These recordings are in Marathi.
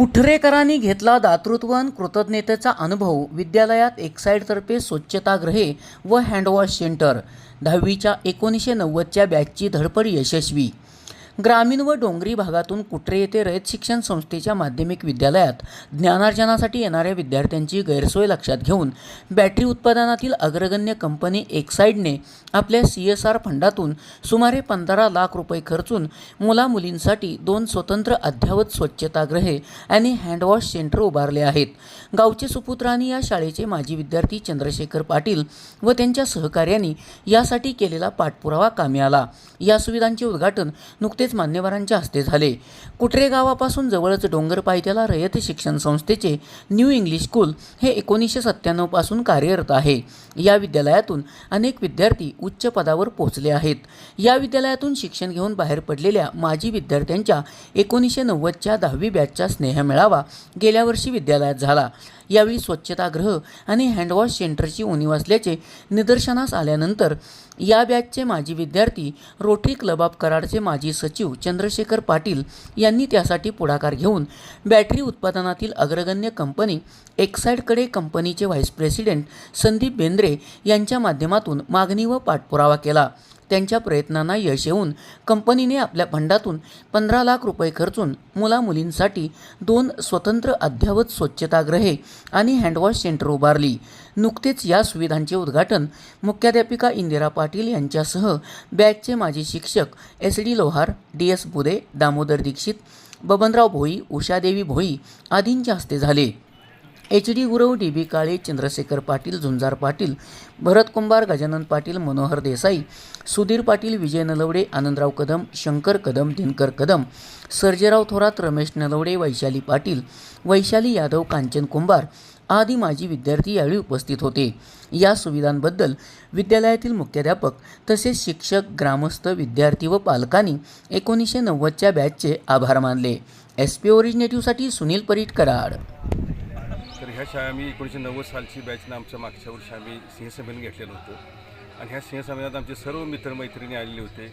कुठरेकरांनी घेतला दातृत्वन कृतज्ञतेचा अनुभव विद्यालयात एक्साईडतर्फे स्वच्छतागृहे व हँडवॉश सेंटर दहावीच्या एकोणीसशे नव्वदच्या बॅचची धडपड यशस्वी. ग्रामीण व डोंगरी भागातून कुट्रे येथे रयत शिक्षण संस्थेच्या माध्यमिक विद्यालयात? ज्ञानार्जनासाठी येणाऱ्या विद्यार्थ्यांची गैरसोय लक्षात घेऊन बॅटरी उत्पादनातील अग्रगण्य कंपनी एक्साईडने आपल्या सी एस आर फंडातून सुमारे पंधरा लाख रुपये खर्चून मुलामुलींसाठी दोन स्वतंत्र अद्ययावत स्वच्छतागृहे आणि हँडवॉश सेंटर उभारले आहेत. गावचे सुपुत्रांनी या शाळेचे माजी विद्यार्थी चंद्रशेखर पाटील व त्यांच्या सहकार्यांनी यासाठी केलेला पाठपुरावा कामी आला. या सुविधांचे उद्घाटन नुकतेच मान्यवरांच्या हस्ते झाले. कुट्रे गावापासून जवळच डोंगर पायथ्याला रयत शिक्षण संस्थेचे न्यू इंग्लिश स्कूल हे एकोणीसशे सत्त्याण्णवपासून कार्यरत आहे. या विद्यालयातून अनेक विद्यार्थी उच्च पदावर पोहोचले आहेत. या विद्यालयातून शिक्षण घेऊन बाहेर पडलेल्या माजी विद्यार्थ्यांच्या एकोणीसशे नव्वदच्या दहावी बॅचचा स्नेहमेळावा गेल्या वर्षी विद्यालयात झाला. यावेळी स्वच्छतागृह आणि हँडवॉश सेंटरची उणीव असल्याचे निदर्शनास आल्यानंतर या बॅचचे माजी विद्यार्थी रोटरी क्लब ऑफ कराडचे माजी सचिव चंद्रशेखर पाटील यांनी त्यासाठी पुढाकार घेऊन बॅटरी उत्पादनातील अग्रगण्य कंपनी एक्साईडकडे कंपनीचे व्हाईस प्रेसिडेंट संदीप बेंद्रे यांच्या माध्यमातून मागणी व पाठपुरावा केला. त्यांच्या प्रयत्नांना यश येऊन कंपनीने आपल्या फंडातून पंधरा लाख रुपये खर्चून मुलामुलींसाठी दोन स्वतंत्र अद्ययावत स्वच्छतागृहे आणि हँडवॉश सेंटर उभारली. नुकतेच या सुविधांचे उद्घाटन मुख्याध्यापिका इंदिरा पाटील यांच्यासह बॅचचे माजी शिक्षक S D Lohar D S Bude Damodar Dixit Babanrao Bhoi Ushadevi Bhoi आदींच्या हस्ते झाले. H D Gurav D B Kale Chandrashekhar Patil Zunjar Patil Bharat Kumbhar Gajanan Patil Manohar Desai Sudhir Patil Vijay Nalawade Anandrao Kadam Shankar Kadam Dinkar Kadam Sarjerao Thorat Ramesh Nalawade Vaishali Patil Vaishali Yadav Kanchan Kumbhar आदी माजी विद्यार्थी यावेळी उपस्थित होते. या सुविधांबद्दल विद्यालयातील मुख्याध्यापक तसेच शिक्षक ग्रामस्थ विद्यार्थी व पालकांनी एकोणीसशे नव्वदच्या बॅचचे आभार मानले. एस पी ओरिजिनेटिव्हसाठी सुनील परिट कराड. ह्या शाळा आम्ही एकोणीसशे नव्वद सालची बॅचनं आमच्या मागच्या वर्षी आम्ही सिंहसंमेलन घेतलेलं होतं. आणि ह्या सिंहसंमेलनात आमचे सर्व मित्रमैत्रिणी आलेले होते.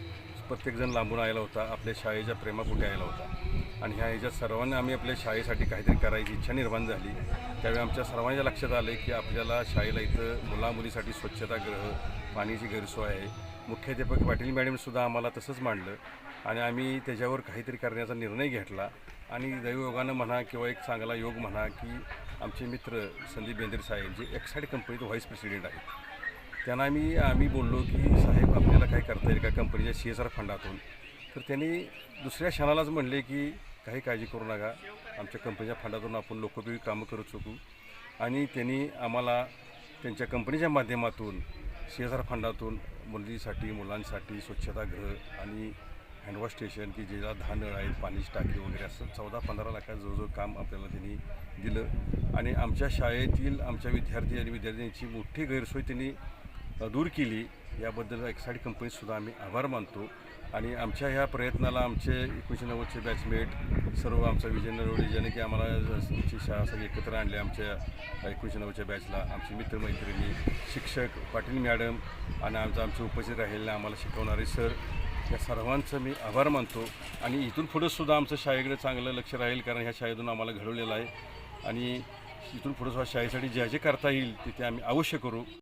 प्रत्येकजण लांबून आलेला होता. आपल्या शाळेच्या प्रेमापोटी आलेला होता. आणि ह्या ह्याच्यात सर्वांना आम्ही आपल्या शाळेसाठी काहीतरी करायची इच्छा निर्माण झाली. त्यावेळी आमच्या सर्वांच्या लक्षात आलं की आपल्याला शाळेला इथं मुलामुलीसाठी स्वच्छतागृह पाण्याची गैरसोय आहे. मुख्याध्यापक पाटील मॅडमसुद्धा आम्हाला तसंच मांडलं. आणि आम्ही त्याच्यावर काहीतरी करण्याचा निर्णय घेतला. आणि दैवयोगानं म्हणा किंवा एक चांगला योग म्हणा की आमचे मित्र संदीप बेंद्रे साहेब जे एक्साईड कंपनीचे व्हाईस प्रेसिडेंट आहेत त्यांना आम्ही आम्ही बोललो की साहेब आपल्याला काय करता येईल का कंपनीच्या सी एस आर फंडातून? तर त्यांनी दुसऱ्या क्षणालाच म्हणले की काही काळजी करू नका आमच्या कंपनीच्या फंडातून आपण लोकोपयोगी कामं करू शकू. आणि त्यांनी आम्हाला त्यांच्या कंपनीच्या माध्यमातून सी एस आर फंडातून मुलीसाठी मुलांसाठी स्वच्छतागृह आणि हँडवॉश स्टेशन की ज्याला धानळ आहेत पाणी टाकी वगैरे असं चौदा पंधरा लाखाचं जवळजवळ काम आपल्याला त्यांनी दिलं. आणि आमच्या शाळेतील आमच्या विद्यार्थी आणि विद्यार्थ्यांची मोठी गैरसोय त्यांनी दूर केली. याबद्दल एक्साईड कंपनीसुद्धा आम्ही आभार मानतो. आणि आमच्या ह्या प्रयत्नाला आमचे एकोणीसशे नव्वदचे बॅचमेट सर्व आमचा विजय नरवडे ज्याने की आम्हाला आमची शाळा सगळी एकत्र आणली आमच्या एकोणीसशे नव्वदच्या बॅचला. आमचे मित्रमैत्रिणी शिक्षक पाटील मॅडम आणि आमचं आमचे उपस्थित राहिलेले आम्हाला शिकवणारे सर या सर्वांचं मी आभार मानतो. आणि इथून पुढंसुद्धा आमचं शाळेकडे चांगलं लक्ष राहील कारण ह्या शाळेतून आम्हाला घडवलेलं आहे. आणि इथून पुढंसुद्धा शाळेसाठी ज्या जे करता येईल तिथे आम्ही अवश्य करू.